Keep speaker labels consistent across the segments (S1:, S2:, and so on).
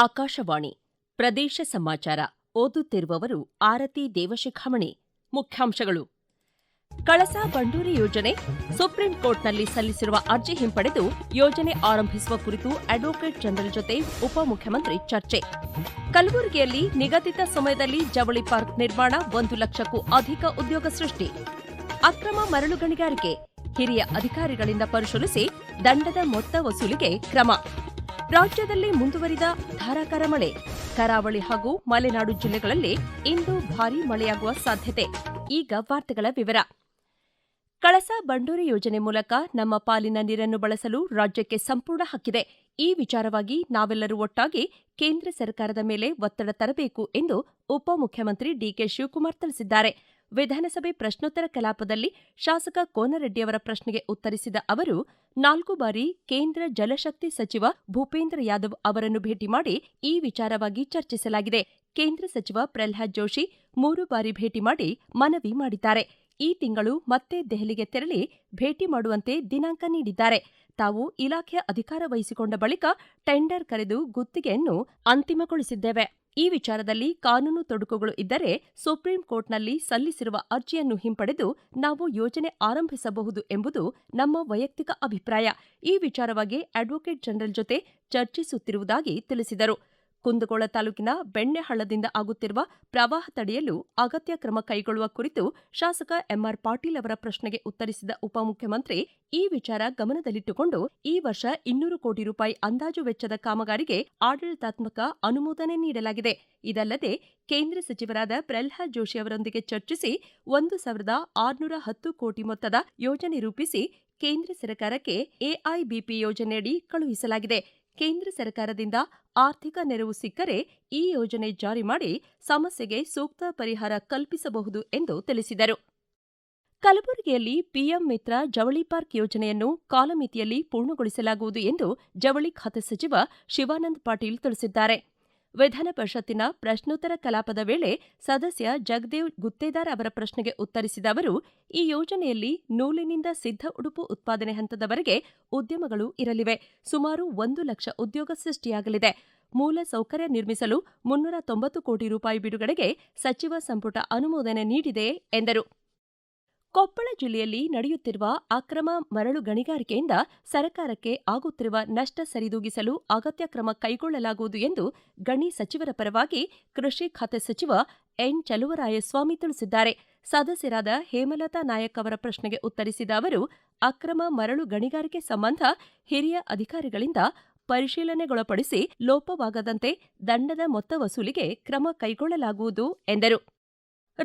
S1: ಆಕಾಶವಾಣಿ ಪ್ರದೇಶ ಸಮಾಚಾರ ಓದುತ್ತಿರುವವರು ಆರತಿ ದೇವಶಿಖಾಮಣಿ ಮುಖ್ಯಾಂಶಗಳು ಕಳಸಾ ಬಂಡೂರಿ ಯೋಜನೆ ಸುಪ್ರೀಂ ಕೋರ್ಟ್ನಲ್ಲಿ ಸಲ್ಲಿಸಿರುವ ಅರ್ಜಿ ಹಿಂಪಡೆದು ಯೋಜನೆ ಆರಂಭಿಸುವ ಕುರಿತು ಅಡ್ವೊಕೇಟ್ ಜನರಲ್ ಜೊತೆ ಉಪಮುಖ್ಯಮಂತ್ರಿ ಚರ್ಚೆ ಕಲಬುರಗಿಯಲ್ಲಿ ನಿಗದಿತ ಸಮಯದಲ್ಲಿ ಜವಳಿ ಪಾರ್ಕ್ ನಿರ್ಮಾಣ ಒಂದು ಲಕ್ಷಕ್ಕೂ ಅಧಿಕ ಉದ್ಯೋಗ ಸೃಷ್ಟಿ ಅಕ್ರಮ ಮರಳು ಗಣಿಗಾರಿಕೆ ಹಿರಿಯ ಅಧಿಕಾರಿಗಳಿಂದ ಪರಿಶೀಲಿಸಿ ದಂಡದ ಮೊತ್ತ ವಸೂಲಿಗೆ ಕ್ರಮ ರಾಜ್ಯದಲ್ಲಿ ಮುಂದುವರಿದ ಧಾರಾಕಾರ ಮಳೆ ಕರಾವಳಿ ಹಾಗೂ ಮಲೆನಾಡು ಜಿಲ್ಲೆಗಳಲ್ಲಿ ಇಂದು ಭಾರೀ ಮಳೆಯಾಗುವ ಸಾಧ್ಯತೆ ಈಗ ವಾರ್ತೆಗಳ ವಿವರ ಕಳಸಾ ಬಂಡೂರಿ ಯೋಜನೆ ಮೂಲಕ ನಮ್ಮ ಪಾಲಿನ ನೀರನ್ನು ಬಳಸಲು ರಾಜ್ಯಕ್ಕೆ ಸಂಪೂರ್ಣ ಹಕ್ಕಿದೆ ಈ ವಿಚಾರವಾಗಿ ನಾವೆಲ್ಲರೂ ಒಟ್ಟಾಗಿ ಕೇಂದ್ರ ಸರ್ಕಾರದ ಮೇಲೆ ಒತ್ತಡ ತರಬೇಕು ಎಂದು ಉಪಮುಖ್ಯಮಂತ್ರಿ ಡಿಕೆ ಶಿವಕುಮಾರ್ ತಿಳಿಸಿದ್ದಾರೆ ವಿಧಾನಸಭೆ ಪ್ರಶ್ನೋತ್ತರ ಕಲಾಪದಲ್ಲಿ ಶಾಸಕ ಕೋನರೆಡ್ಡಿಯವರ ಪ್ರಶ್ನೆಗೆ ಉತ್ತರಿಸಿದ ಅವರು ನಾಲ್ಕು ಬಾರಿ ಕೇಂದ್ರ ಜಲಶಕ್ತಿ ಸಚಿವ ಭೂಪೇಂದ್ರ ಯಾದವ್ ಅವರನ್ನು ಭೇಟಿ ಮಾಡಿ ಈ ವಿಚಾರವಾಗಿ ಚರ್ಚಿಸಲಾಗಿದೆ ಕೇಂದ್ರ ಸಚಿವ ಪ್ರಹ್ಲಾದ್ ಜೋಶಿ ಮೂರು ಬಾರಿ ಭೇಟಿ ಮಾಡಿ ಮನವಿ ಮಾಡಿದ್ದಾರೆ ಈ ತಿಂಗಳು ಮತ್ತೆ ದೆಹಲಿಗೆ ತೆರಳಿ ಭೇಟಿ ಮಾಡುವಂತೆ ದಿನಾಂಕ ನೀಡಿದ್ದಾರೆ ತಾವು ಇಲಾಖೆ ಅಧಿಕಾರ ವಹಿಸಿಕೊಂಡ ಬಳಿಕ ಟೆಂಡರ್ ಕರೆದು ಗುತ್ತಿಗೆಯನ್ನು ಅಂತಿಮಗೊಳಿಸಿದ್ದೇವೆ ಈ ವಿಚಾರದಲ್ಲಿ ಕಾನೂನು ತೊಡಕುಗಳು ಇದ್ದರೆ ಸುಪ್ರೀಂ ಕೋರ್ಟ್ನಲ್ಲಿ ಸಲ್ಲಿಸಿರುವ ಅರ್ಜಿಯನ್ನು ಹಿಂಪಡೆದು ನಾವು ಯೋಜನೆ ಆರಂಭಿಸಬಹುದು ಎಂಬುದು ನಮ್ಮ ವೈಯಕ್ತಿಕ ಅಭಿಪ್ರಾಯ ಈ ವಿಚಾರವಾಗಿ ಅಡ್ವೊಕೇಟ್ ಜನರಲ್ ಜೊತೆ ಚರ್ಚಿಸುತ್ತಿರುವುದಾಗಿ ತಿಳಿಸಿದರು ಕುಂದಗೋಳ ತಾಲೂಕಿನ ಬೆಣ್ಣೆಹಳ್ಳದಿಂದ ಆಗುತ್ತಿರುವ ಪ್ರವಾಹ ತಡೆಯಲು ಅಗತ್ಯ ಕ್ರಮ ಕೈಗೊಳ್ಳುವ ಕುರಿತು ಶಾಸಕ ಎಂಆರ್ ಪಾಟೀಲ್ ಅವರ ಪ್ರಶ್ನೆಗೆ ಉತ್ತರಿಸಿದ ಉಪಮುಖ್ಯಮಂತ್ರಿ ಈ ವಿಚಾರ ಗಮನದಲ್ಲಿಟ್ಟುಕೊಂಡು ಈ ವರ್ಷ ಇನ್ನೂರು ಕೋಟಿ ರೂಪಾಯಿ ಅಂದಾಜು ವೆಚ್ಚದ ಕಾಮಗಾರಿಗೆ ಆಡಳಿತಾತ್ಮಕ ಅನುಮೋದನೆ ನೀಡಲಾಗಿದೆ ಇದಲ್ಲದೆ ಕೇಂದ್ರ ಸಚಿವರಾದ ಪ್ರಹ್ಲಾದ್ ಜೋಶಿ ಅವರೊಂದಿಗೆ ಚರ್ಚಿಸಿ ಒಂದು ಸಾವಿರದ ಆರುನೂರ ಹತ್ತು ಕೋಟಿ ಮೊತ್ತದ ಯೋಜನೆ ರೂಪಿಸಿ ಕೇಂದ್ರ ಸರ್ಕಾರಕ್ಕೆ ಎಐಬಿಪಿ ಯೋಜನೆಯಡಿ ಕಳುಹಿಸಲಾಗಿದೆ ಕೇಂದ್ರ ಸರ್ಕಾರದಿಂದ ಆರ್ಥಿಕ ನೆರವು ಸಿಕ್ಕರೆ ಈ ಯೋಜನೆ ಜಾರಿ ಮಾಡಿ ಸಮಸ್ಯೆಗೆ ಸೂಕ್ತ ಪರಿಹಾರ ಕಲ್ಪಿಸಬಹುದು ಎಂದು ತಿಳಿಸಿದರು ಕಲಬುರಗಿಯಲ್ಲಿ ಪಿಎಂ ಮಿತ್ರ ಜವಳಿ ಪಾರ್ಕ್ ಯೋಜನೆಯನ್ನು ಕಾಲಮಿತಿಯಲ್ಲಿ ಪೂರ್ಣಗೊಳಿಸಲಾಗುವುದು ಎಂದು ಜವಳಿ ಖಾತೆ ಸಚಿವ ಶಿವಾನಂದ ಪಾಟೀಲ್ ತಿಳಿಸಿದ್ದಾರೆ ವಿಧಾನಪರಿಷತ್ತಿನ ಪರಿಷತ್ತಿನ ಪ್ರಶ್ನೋತ್ತರ ಕಲಾಪದ ವೇಳೆ ಸದಸ್ಯ ಜಗದೇವ್ ಗುತ್ತೇದಾರ್ ಅವರ ಪ್ರಶ್ನೆಗೆ ಉತ್ತರಿಸಿದ ಅವರು ಈ ಯೋಜನೆಯಲ್ಲಿ ನೂಲಿನಿಂದ ಸಿದ್ಧ ಉಡುಪು ಉತ್ಪಾದನೆ ಹಂತದವರೆಗೆ ಉದ್ಯಮಗಳು ಇರಲಿವೆ ಸುಮಾರು ಒಂದು ಲಕ್ಷ ಉದ್ಯೋಗ ಸೃಷ್ಟಿಯಾಗಲಿದೆ ಮೂಲ ಸೌಕರ್ಯ ನಿರ್ಮಿಸಲು ಮುನ್ನೂರ ತೊಂಬತ್ತು ಕೋಟಿ ರೂಪಾಯಿ ಬಿಡುಗಡೆಗೆ ಸಚಿವ ಸಂಪುಟ ಅನುಮೋದನೆ ನೀಡಿದೆ ಎಂದರು ಕೊಪ್ಪಳ ಜಿಲ್ಲೆಯಲ್ಲಿ ನಡೆಯುತ್ತಿರುವ ಅಕ್ರಮ ಮರಳು ಗಣಿಗಾರಿಕೆಯಿಂದ ಸರ್ಕಾರಕ್ಕೆ ಆಗುತ್ತಿರುವ ನಷ್ಟ ಸರಿದೂಗಿಸಲು ಅಗತ್ಯ ಕ್ರಮ ಕೈಗೊಳ್ಳಲಾಗುವುದು ಎಂದು ಗಣಿ ಸಚಿವರ ಪರವಾಗಿ ಕೃಷಿ ಖಾತೆ ಸಚಿವ ಎನ್ ಚಲುವರಾಯಸ್ವಾಮಿ ತಿಳಿಸಿದ್ದಾರೆ ಸದಸ್ಯರಾದ ಹೇಮಲತಾ ನಾಯಕ್ ಅವರ ಪ್ರಶ್ನೆಗೆ ಉತ್ತರಿಸಿದ ಅವರು ಅಕ್ರಮ ಮರಳು ಗಣಿಗಾರಿಕೆ ಸಂಬಂಧ ಹಿರಿಯ ಅಧಿಕಾರಿಗಳಿಂದ ಪರಿಶೀಲನೆಗೊಳಪಡಿಸಿ ಲೋಪವಾಗದಂತೆ ದಂಡದ ಮೊತ್ತ ವಸೂಲಿಗೆ ಕ್ರಮ ಕೈಗೊಳ್ಳಲಾಗುವುದು ಎಂದರು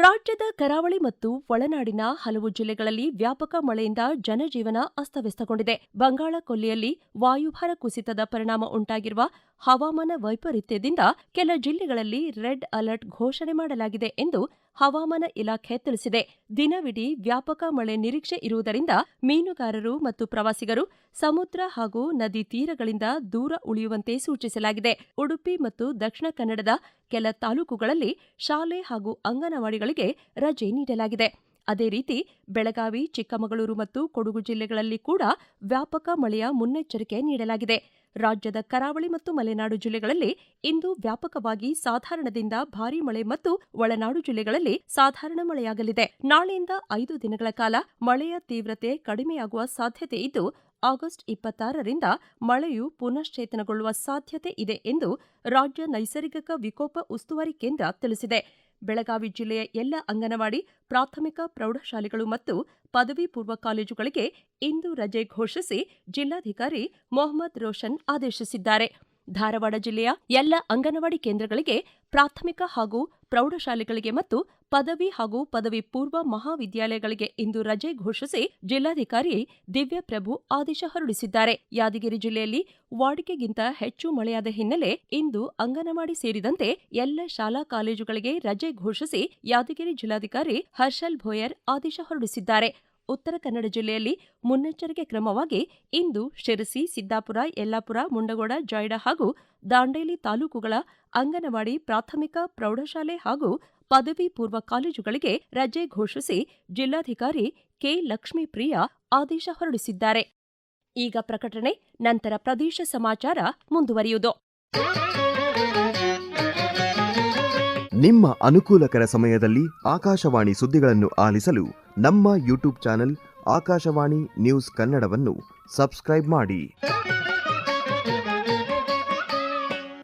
S1: ರಾಜ್ಯದ ಕರಾವಳಿ ಮತ್ತು ಒಳನಾಡಿನ ಹಲವು ಜಿಲ್ಲೆಗಳಲ್ಲಿ ವ್ಯಾಪಕ ಮಳೆಯಿಂದ ಜನಜೀವನ ಅಸ್ತವ್ಯಸ್ತಗೊಂಡಿದೆ ಬಂಗಾಳ ಕೊಲ್ಲಿಯಲ್ಲಿ ವಾಯುಭಾರ ಕುಸಿತದ ಪರಿಣಾಮ ಉಂಟಾಗಿರುವ ಹವಾಮಾನ ವೈಪರೀತ್ಯದಿಂದ ಕೆಲ ಜಿಲ್ಲೆಗಳಲ್ಲಿ ರೆಡ್ ಅಲರ್ಟ್ ಘೋಷಣೆ ಮಾಡಲಾಗಿದೆ ಎಂದು ಹವಾಮಾನ ಇಲಾಖೆ ತಿಳಿಸಿದೆ ದಿನವಿಡೀ ವ್ಯಾಪಕ ಮಳೆ ನಿರೀಕ್ಷೆ ಇರುವುದರಿಂದ ಮೀನುಗಾರರು ಮತ್ತು ಪ್ರವಾಸಿಗರು ಸಮುದ್ರ ಹಾಗೂ ನದಿ ತೀರಗಳಿಂದ ದೂರ ಉಳಿಯುವಂತೆ ಸೂಚಿಸಲಾಗಿದೆ ಉಡುಪಿ ಮತ್ತು ದಕ್ಷಿಣ ಕನ್ನಡದ ಕೆಲ ತಾಲೂಕುಗಳಲ್ಲಿ ಶಾಲೆ ಹಾಗೂ ಅಂಗನವಾಡಿಗಳಿಗೆ ರಜೆ ನೀಡಲಾಗಿದೆ ಅದೇ ರೀತಿ ಬೆಳಗಾವಿ ಚಿಕ್ಕಮಗಳೂರು ಮತ್ತು ಕೊಡಗು ಜಿಲ್ಲೆಗಳಲ್ಲಿ ಕೂಡ ವ್ಯಾಪಕ ಮಳೆಯ ಮುನ್ನೆಚ್ಚರಿಕೆ ನೀಡಲಾಗಿದೆ ರಾಜ್ಯದ ಕರಾವಳಿ ಮತ್ತು ಮಲೆನಾಡು ಜಿಲ್ಲೆಗಳಲ್ಲಿ ಇಂದು ವ್ಯಾಪಕವಾಗಿ ಸಾಧಾರಣದಿಂದ ಭಾರೀ ಮಳೆ ಮತ್ತು ಒಳನಾಡು ಜಿಲ್ಲೆಗಳಲ್ಲಿ ಸಾಧಾರಣ ಮಳೆಯಾಗಲಿದೆ ನಾಳೆಯಿಂದ ಐದು ದಿನಗಳ ಕಾಲ ಮಳೆಯ ತೀವ್ರತೆ ಕಡಿಮೆಯಾಗುವ ಸಾಧ್ಯತೆ ಇದ್ದು ಆಗಸ್ಟ್ ಇಪ್ಪತ್ತಾರರಿಂದ ಮಳೆಯು ಪುನಶ್ಚೇತನಗೊಳ್ಳುವ ಸಾಧ್ಯತೆ ಇದೆ ಎಂದು ರಾಜ್ಯ ನೈಸರ್ಗಿಕ ವಿಕೋಪ ಉಸ್ತುವಾರಿ ಕೇಂದ್ರ ತಿಳಿಸಿದೆ ಬೆಳಗಾವಿ ಜಿಲ್ಲೆಯ ಎಲ್ಲ ಅಂಗನವಾಡಿ ಪ್ರಾಥಮಿಕ ಪ್ರೌಢಶಾಲೆಗಳು ಮತ್ತು ಪದವಿ ಪೂರ್ವ ಕಾಲೇಜುಗಳಿಗೆ ಇಂದು ರಜೆ ಘೋಷಿಸಿ ಜಿಲ್ಲಾಧಿಕಾರಿ ಮೊಹಮ್ಮದ್ ರೋಷನ್ ಆದೇಶಿಸಿದ್ದಾರೆ ಧಾರವಾಡ ಜಿಲ್ಲೆಯ ಎಲ್ಲ ಅಂಗನವಾಡಿ ಕೇಂದ್ರಗಳಿಗೆ ಪ್ರಾಥಮಿಕ ಹಾಗೂ ಪ್ರೌಢಶಾಲೆಗಳಿಗೆ ಮತ್ತು ಪದವಿ ಹಾಗೂ ಪದವಿ ಪೂರ್ವ ಮಹಾವಿದ್ಯಾಲಯಗಳಿಗೆ ಇಂದು ರಜೆ ಘೋಷಿಸಿ ಜಿಲ್ಲಾಧಿಕಾರಿ ದಿವ್ಯಪ್ರಭು ಆದೇಶ ಹೊರಡಿಸಿದ್ದಾರೆ ಯಾದಗಿರಿ ಜಿಲ್ಲೆಯಲ್ಲಿ ವಾಡಿಕೆಗಿಂತ ಹೆಚ್ಚು ಮಳೆಯಾದ ಹಿನ್ನೆಲೆ ಇಂದು ಅಂಗನವಾಡಿ ಸೇರಿದಂತೆ ಎಲ್ಲ ಶಾಲಾ ಕಾಲೇಜುಗಳಿಗೆ ರಜೆ ಘೋಷಿಸಿ ಯಾದಗಿರಿ ಜಿಲ್ಲಾಧಿಕಾರಿ ಹರ್ಷಲ್ ಭೋಯರ್ ಆದೇಶ ಹೊರಡಿಸಿದ್ದಾರೆ ಉತ್ತರ ಕನ್ನಡ ಜಿಲ್ಲೆಯಲ್ಲಿ ಮುನ್ನೆಚ್ಚರಿಕೆ ಕ್ರಮವಾಗಿ ಇಂದು ಶಿರಸಿ ಸಿದ್ದಾಪುರ ಯಲ್ಲಾಪುರ ಮುಂಡಗೋಡ ಜಾಯ್ಡಾ ಹಾಗೂ ದಾಂಡೇಲಿ ತಾಲೂಕುಗಳ ಅಂಗನವಾಡಿ ಪ್ರಾಥಮಿಕ ಪ್ರೌಢಶಾಲೆ ಹಾಗೂ ಪದವಿ ಪೂರ್ವ ಕಾಲೇಜುಗಳಿಗೆ ರಜೆ ಘೋಷಿಸಿ ಜಿಲ್ಲಾಧಿಕಾರಿ ಕೆ ಲಕ್ಷ್ಮೀಪ್ರಿಯಾ ಆದೇಶ ಹೊರಡಿಸಿದ್ದಾರೆ ಈಗ ಪ್ರಕಟಣೆ ನಂತರ ಪ್ರದೇಶ ಸಮಾಚಾರ ಮುಂದುವರಿಯುವುದು
S2: ನಿಮ್ಮ ಅನುಕೂಲಕರ ಸಮಯದಲ್ಲಿ ಆಕಾಶವಾಣಿ ಸುದ್ದಿಗಳನ್ನು ಆಲಿಸಲು ನಮ್ಮ ಯೂಟ್ಯೂಬ್ ಚಾನೆಲ್ ಆಕಾಶವಾಣಿ ನ್ಯೂಸ್ ಕನ್ನಡವನ್ನು ಸಬ್ಸ್ಕ್ರೈಬ್ ಮಾಡಿ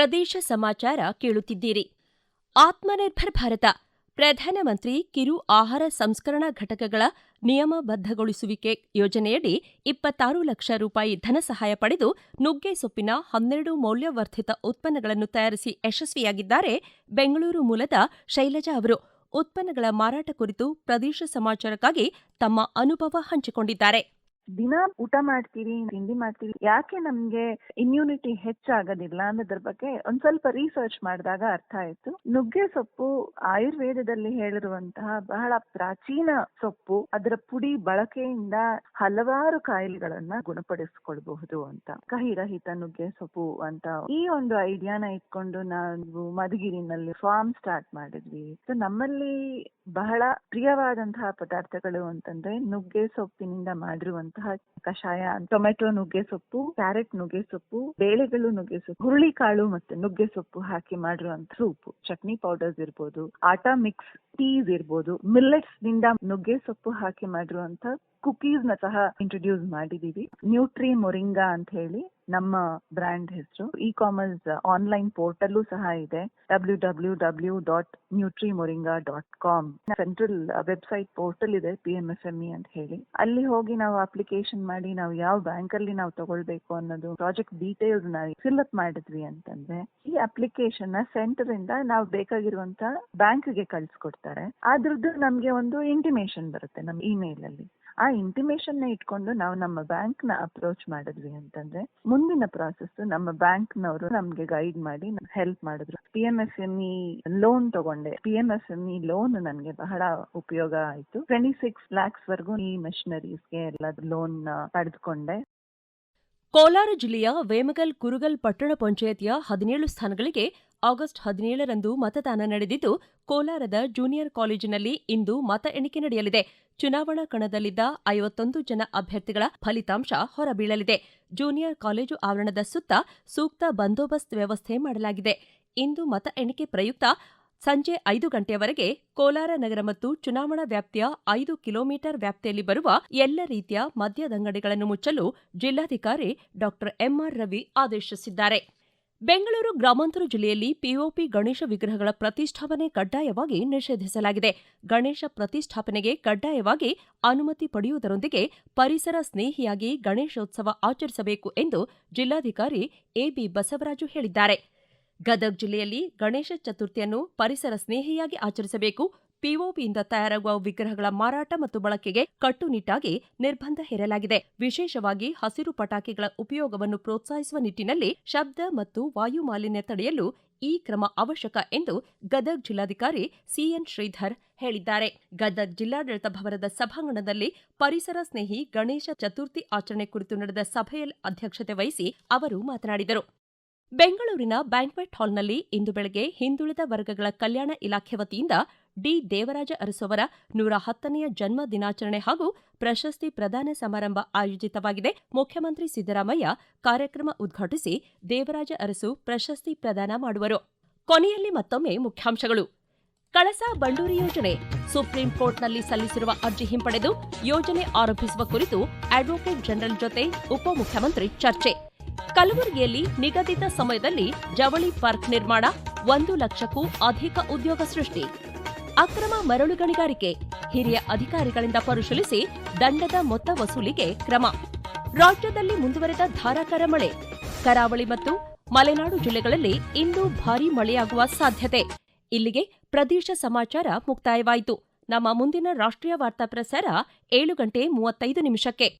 S1: ಪ್ರದೇಶ ಸಮಾಚಾರ ಕೇಳುತ್ತಿದ್ದೀರಿ ಆತ್ಮನಿರ್ಭರ್ ಭಾರತ ಪ್ರಧಾನಮಂತ್ರಿ ಕಿರು ಆಹಾರ ಸಂಸ್ಕರಣಾ ಘಟಕಗಳ ನಿಯಮಬದ್ಧಗೊಳಿಸುವಿಕೆ ಯೋಜನೆಯಡಿ ಇಪ್ಪತ್ತಾರು ಲಕ್ಷ ರೂಪಾಯಿ ಧನಸಹಾಯ ಪಡೆದು ನುಗ್ಗೆ ಸೊಪ್ಪಿನ ಹನ್ನೆರಡು ಮೌಲ್ಯವರ್ಧಿತ ಉತ್ಪನ್ನಗಳನ್ನು ತಯಾರಿಸಿ ಯಶಸ್ವಿಯಾಗಿದ್ದಾರೆ ಬೆಂಗಳೂರು ಮೂಲದ ಶೈಲಜಾ ಅವರು ಉತ್ಪನ್ನಗಳ ಮಾರಾಟ ಕುರಿತು ಪ್ರದೇಶ ಸಮಾಚಾರಕ್ಕಾಗಿ ತಮ್ಮ ಅನುಭವ ಹಂಚಿಕೊಂಡಿದ್ದಾರೆ
S3: ದಿನಾ ಊಟ ಮಾಡ್ತೀವಿ ತಿಂಡಿ ಮಾಡ್ತೀವಿ ಯಾಕೆ ನಮ್ಗೆ ಇಮ್ಯುನಿಟಿ ಹೆಚ್ಚಾಗೋದಿಲ್ಲ ಅನ್ನೋದ್ರ ಬಗ್ಗೆ ಒಂದ್ ಸ್ವಲ್ಪ ರಿಸರ್ಚ್ ಮಾಡಿದಾಗ ಅರ್ಥ ಆಯ್ತು ನುಗ್ಗೆ ಸೊಪ್ಪು ಆಯುರ್ವೇದದಲ್ಲಿ ಹೇಳಿರುವಂತಹ ಬಹಳ ಪ್ರಾಚೀನ ಸೊಪ್ಪು ಅದರ ಪುಡಿ ಬಳಕೆಯಿಂದ ಹಲವಾರು ಕಾಯಿಲೆಗಳನ್ನ ಗುಣಪಡಿಸಿಕೊಳ್ಬಹುದು ಅಂತ ಕಹಿ ರಹಿತ ನುಗ್ಗೆ ಸೊಪ್ಪು ಅಂತ ಈ ಒಂದು ಐಡಿಯಾನ ಇಟ್ಕೊಂಡು ನಾವು ಮಧುಗಿರಿನಲ್ಲಿ ಫಾರ್ಮ್ ಸ್ಟಾರ್ಟ್ ಮಾಡಿದ್ವಿ ಸೊ ನಮ್ಮಲ್ಲಿ ಬಹಳ ಪ್ರಿಯವಾದಂತಹ ಪದಾರ್ಥಗಳು ಅಂತಂದ್ರೆ ನುಗ್ಗೆ ಸೊಪ್ಪಿನಿಂದ ಮಾಡಿರುವಂತಹ ಕಷಾಯ ಟೊಮೆಟೊ ನುಗ್ಗೆ ಸೊಪ್ಪು ಕ್ಯಾರೆಟ್ ನುಗ್ಗೆ ಸೊಪ್ಪು ಬೇಳೆಗಳು ನುಗ್ಗೆ ಸೊಪ್ಪು ಹುರುಳಿ ಕಾಳು ಮತ್ತೆ ನುಗ್ಗೆ ಸೊಪ್ಪು ಹಾಕಿ ಮಾಡಿರುವಂತ ಸೂಪು ಚಟ್ನಿ ಪೌಡರ್ಸ್ ಇರ್ಬೋದು ಆಟಾ ಮಿಕ್ಸ್ ಟೀಸ್ ಇರ್ಬೋದು ಮಿಲ್ಲೆಟ್ಸ್ ನಿಂದ ನುಗ್ಗೆ ಸೊಪ್ಪು ಹಾಕಿ ಮಾಡಿರುವಂತ ಕುಕೀಸ್ ನ ಸಹ ಇಂಟ್ರೊಡ್ಯೂಸ್ ಮಾಡಿದೀವಿ ನ್ಯೂಟ್ರಿ ಮೊರಿಂಗಾ ಅಂತ ಹೇಳಿ ನಮ್ಮ ಬ್ರ್ಯಾಂಡ್ ಹೆಸರು ಇ ಕಾಮರ್ಸ್ ಆನ್ಲೈನ್ ಪೋರ್ಟಲ್ ಸಹ ಇದೆ W W W dot nutri moringa dot com central website portal ಇದೆ ಪಿ ಎಂ ಎಫ್ ಎಂಇ ಅಂತ ಹೇಳಿ ಅಲ್ಲಿ ಹೋಗಿ ನಾವು ಅಪ್ಲಿಕೇಶನ್ ಮಾಡಿ ನಾವು ಯಾವ ಬ್ಯಾಂಕ್ ಅಲ್ಲಿ ನಾವು ತಗೊಳ್ಬೇಕು ಅನ್ನೋದು ಪ್ರಾಜೆಕ್ಟ್ ಡೀಟೇಲ್ಸ್ ನ ಫಿಲ್ ಅಪ್ ಮಾಡಿದ್ವಿ ಅಂತಂದ್ರೆ ಈ ಅಪ್ಲಿಕೇಶನ್ ನ ಸೆಂಟರ್ ಇಂದ ನಾವು ಬೇಕಾಗಿರುವಂತ ಬ್ಯಾಂಕ್ ಗೆ ಕಳ್ಸಿಕೊಡ್ತಾರೆ ಅದ್ರದ್ದು ನಮ್ಗೆ ಒಂದು ಇಂಟಿಮೇಶನ್ ಬರುತ್ತೆ ನಮ್ ಇಮೇಲ್ ಅಲ್ಲಿ ಆ ಇಂಟಿಮೇಷನ್ ನ ಇಟ್ಕೊಂಡು ನಾವು ನಮ್ಮ ಬ್ಯಾಂಕ್ ನ ಅಪ್ರೋಚ್ ಮಾಡಿದ್ವಿ ಅಂತಂದ್ರೆ ಮುಂದಿನ ಪ್ರಾಸೆಸ್ ನಮ್ಮ ಬ್ಯಾಂಕ್ ನವರು ನಮ್ಗೆ ಗೈಡ್ ಮಾಡಿ ಹೆಲ್ಪ್ ಮಾಡಿದ್ರು P M S M E loan ತಗೊಂಡೆ P M S M E loan ನನ್ಗೆ ಬಹಳ ಉಪಯೋಗ ಆಯ್ತು ಟ್ವೆಂಟಿ ಸಿಕ್ಸ್ ಲ್ಯಾಕ್ಸ್ ವರ್ಗೂ ಈ ಮೆಷಿನರೀಸ್ಗೆ ಗೆ ಎಲ್ಲ ಲೋನ್ ಪಡೆದುಕೊಂಡೆ
S1: ಕೋಲಾರ ಜಿಲ್ಲೆಯ ವೇಮಗಲ್ ಕುರುಗಲ್ ಪಟ್ಟಣ ಪಂಚಾಯತಿಯ ಹದಿನೇಳು ಸ್ಥಾನಗಳಿಗೆ ಆಗಸ್ಟ್ ಹದಿನೇಳರಂದು ಮತದಾನ ನಡೆದಿದ್ದು ಕೋಲಾರದ ಜೂನಿಯರ್ ಕಾಲೇಜಿನಲ್ಲಿ ಇಂದು ಮತ ಎಣಿಕೆ ನಡೆಯಲಿದೆ ಚುನಾವಣಾ ಕಣದಲ್ಲಿದ್ದ ಐವತ್ತೊಂದು ಜನ ಅಭ್ಯರ್ಥಿಗಳ ಫಲಿತಾಂಶ ಹೊರಬೀಳಲಿದೆ ಜೂನಿಯರ್ ಕಾಲೇಜು ಆವರಣದ ಸುತ್ತ ಸೂಕ್ತ ಬಂದೋಬಸ್ತ್ ವ್ಯವಸ್ಥೆ ಮಾಡಲಾಗಿದೆ ಇಂದು ಮತ ಎಣಿಕೆ ಪ್ರಯುಕ್ತ ಸಂಜೆ ಐದು ಗಂಟೆಯವರೆಗೆ ಕೋಲಾರ ನಗರ ಮತ್ತು ಚುನಾವಣಾ ವ್ಯಾಪ್ತಿಯ ಐದು ಕಿಲೋಮೀಟರ್ ವ್ಯಾಪ್ತಿಯಲ್ಲಿ ಬರುವ ಎಲ್ಲ ರೀತಿಯ ಮದ್ಯದಂಗಡಿಗಳನ್ನು ಮುಚ್ಚಲು ಜಿಲ್ಲಾಧಿಕಾರಿ ಡಾ ಎಂಆರ್ ರವಿ ಆದೇಶಿಸಿದ್ದಾರೆ ಬೆಂಗಳೂರು ಗ್ರಾಮಾಂತರ ಜಿಲ್ಲೆಯಲ್ಲಿ ಪಿಒಪಿ ಗಣೇಶ ವಿಗ್ರಹಗಳ ಪ್ರತಿಷ್ಠಾಪನೆ ಕಡ್ಡಾಯವಾಗಿ ನಿಷೇಧಿಸಲಾಗಿದೆ ಗಣೇಶ ಪ್ರತಿಷ್ಠಾಪನೆಗೆ ಕಡ್ಡಾಯವಾಗಿ ಅನುಮತಿ ಪಡೆಯುವುದರೊಂದಿಗೆ ಪರಿಸರ ಸ್ನೇಹಿಯಾಗಿ ಗಣೇಶೋತ್ಸವ ಆಚರಿಸಬೇಕು ಎಂದು ಜಿಲ್ಲಾಧಿಕಾರಿ ಎಬಿ ಬಸವರಾಜು ಹೇಳಿದ್ದಾರೆ ಗದಗ ಜಿಲ್ಲೆಯಲ್ಲಿ ಗಣೇಶ ಚತುರ್ಥಿಯನ್ನು ಪರಿಸರ ಸ್ನೇಹಿಯಾಗಿ ಆಚರಿಸಬೇಕು ಪಿಒಪಿಯಿಂದ ತಯಾರಾಗುವ ವಿಗ್ರಹಗಳ ಮಾರಾಟ ಮತ್ತು ಬಳಕೆಗೆ ಕಟ್ಟುನಿಟ್ಟಾಗಿ ನಿರ್ಬಂಧ ಹೇರಲಾಗಿದೆ ವಿಶೇಷವಾಗಿ ಹಸಿರು ಪಟಾಕಿಗಳ ಉಪಯೋಗವನ್ನು ಪ್ರೋತ್ಸಾಹಿಸುವ ನಿಟ್ಟಿನಲ್ಲಿ ಶಬ್ದ ಮತ್ತು ವಾಯು ಮಾಲಿನ್ಯ ತಡೆಯಲು ಈ ಕ್ರಮ ಅವಶ್ಯಕ ಎಂದು ಗದಗ್ ಜಿಲ್ಲಾಧಿಕಾರಿ ಸಿಎನ್ ಶ್ರೀಧರ್ ಹೇಳಿದ್ದಾರೆ ಗದಗ್ ಜಿಲ್ಲಾಡಳಿತ ಭವನದ ಸಭಾಂಗಣದಲ್ಲಿ ಪರಿಸರ ಸ್ನೇಹಿ ಗಣೇಶ ಚತುರ್ಥಿ ಆಚರಣೆ ಕುರಿತು ನಡೆದ ಸಭೆಯಲ್ಲಿ ಅಧ್ಯಕ್ಷತೆ ವಹಿಸಿ ಅವರು ಮಾತನಾಡಿದರು ಬೆಂಗಳೂರಿನ ಬ್ಯಾಂಕ್ವೆಟ್ ಹಾಲ್ನಲ್ಲಿ ಇಂದು ಬೆಳಗ್ಗೆ ಹಿಂದುಳಿದ ವರ್ಗಗಳ ಕಲ್ಯಾಣ ಇಲಾಖೆ ವತಿಯಿಂದ ಡಿ ದೇವರಾಜ ಅರಸುವರ ನೂರ ಹತ್ತನೆಯ ಜನ್ಮ ದಿನಾಚರಣೆ ಹಾಗೂ ಪ್ರಶಸ್ತಿ ಪ್ರದಾನ ಸಮಾರಂಭ ಆಯೋಜಿತವಾಗಿದೆ ಮುಖ್ಯಮಂತ್ರಿ ಸಿದ್ದರಾಮಯ್ಯ ಕಾರ್ಯಕ್ರಮ ಉದ್ಘಾಟಿಸಿ ದೇವರಾಜ ಅರಸು ಪ್ರಶಸ್ತಿ ಪ್ರದಾನ ಮಾಡುವರು ಕೊನೆಯಲ್ಲಿ ಮತ್ತೊಮ್ಮೆ ಮುಖ್ಯಾಂಶಗಳು ಕಳಸಾ ಬಂಡೂರಿ ಯೋಜನೆ ಸುಪ್ರೀಂ ಕೋರ್ಟ್ನಲ್ಲಿ ಸಲ್ಲಿಸಿರುವ ಅರ್ಜಿ ಹಿಂಪಡೆದು ಯೋಜನೆ ಆರಂಭಿಸುವ ಕುರಿತು ಅಡ್ವೊಕೇಟ್ ಜನರಲ್ ಜೊತೆ ಉಪಮುಖ್ಯಮಂತ್ರಿ ಚರ್ಚೆ ಕಲಬುರಗಿಯಲ್ಲಿ ನಿಗದಿತ ಸಮಯದಲ್ಲಿ ಜವಳಿ ಪಾರ್ಕ್ ನಿರ್ಮಾಣ ಒಂದು ಲಕ್ಷಕ್ಕೂ ಅಧಿಕ ಉದ್ಯೋಗ ಸೃಷ್ಟಿ ಅಕ್ರಮ ಮರಳು ಗಣಿಗಾರಿಕೆ ಹಿರಿಯ ಅಧಿಕಾರಿಗಳಿಂದ ಪರಿಶೀಲಿಸಿ ದಂಡದ ಮೊತ್ತ ವಸೂಲಿಗೆ ಕ್ರಮ ರಾಜ್ಯದಲ್ಲಿ ಮುಂದುವರೆದ ಧಾರಾಕಾರ ಮಳೆ ಕರಾವಳಿ ಮತ್ತು ಮಲೆನಾಡು ಜಿಲ್ಲೆಗಳಲ್ಲಿ ಇಂದು ಭಾರೀ ಮಳೆಯಾಗುವ ಸಾಧ್ಯತೆ ಇಲ್ಲಿಗೆ ಪ್ರದೇಶ ಸಮಾಚಾರ ಮುಕ್ತಾಯವಾಯಿತು ನಮ್ಮ ಮುಂದಿನ ರಾಷ್ಟ್ರೀಯ ವಾರ್ತಾ ಪ್ರಸಾರ ಏಳು ಗಂಟೆ ಮೂವತ್ತೈದು ನಿಮಿಷಕ್ಕೆ